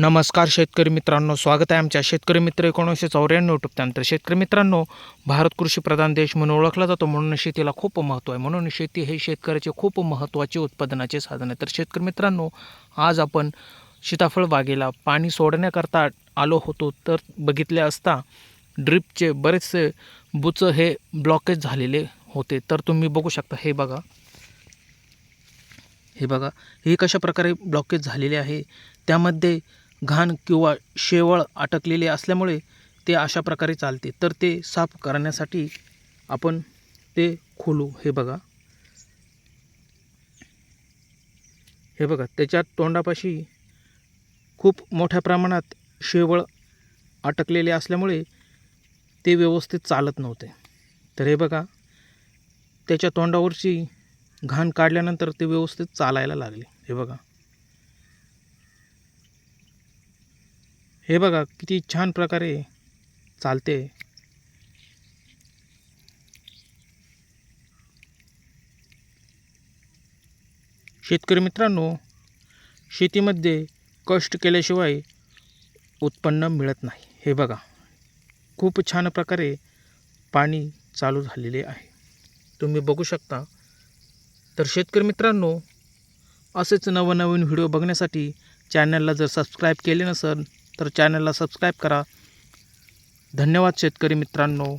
नमस्कार शेतकरी मित्रांनो स्वागत आहे आमच्या शेतकरी मित्र एकोणीसशे चौऱ्याण्णव टप्प्यानंतर शेतकरी मित्रांनो भारत कृषी प्रधान देश म्हणून ओळखला जातो म्हणून शेतीला खूप महत्त्व आहे. म्हणून शेती हे शेतकऱ्याचे खूप महत्त्वाचे उत्पादनाचे साधन आहे. तर शेतकरी मित्रांनो आज आपण सीताफळ बागेला पाणी सोडण्याकरता आलो होतो तर बघितले असता ड्रिपचे बरेचसे बुच हे ब्लॉकेज झालेले होते. तर तुम्ही बघू शकता हे बघा. हे बघा हे कशा प्रकारे ब्लॉकेज झालेले आहे? त्यामध्ये घाण किंवा शेवळ अटकलेले असल्यामुळे ते अशा प्रकारे चालते. तर ते साफ करण्यासाठी आपण ते खोलू. हे बघा. हे बघा. त्याच्या तोंडापाशी खूप मोठ्या प्रमाणात शेवळ अटकलेले असल्यामुळे ते व्यवस्थित चालत नव्हते. तर हे बघा. त्याच्या तोंडावरची घाण काढल्यानंतर ते व्यवस्थित चालायला लागले. हे बघा. हे बघा किती छान प्रकारे चालते. शेतकरी मित्रांनो शेतीमध्ये कष्ट केल्याशिवाय उत्पन्न मिळत नाही. हे बघा खूप छान प्रकारे पाणी चालू झालेले आहे. तुम्ही बघू शकता. तर शेतकरी मित्रांनो असेच नवनवीन व्हिडिओ बघण्यासाठी चॅनलला जर सबस्क्राईब केले नसेल तर चॅनलला सबस्क्राईब करा. धन्यवाद शेतकरी मित्रांनो.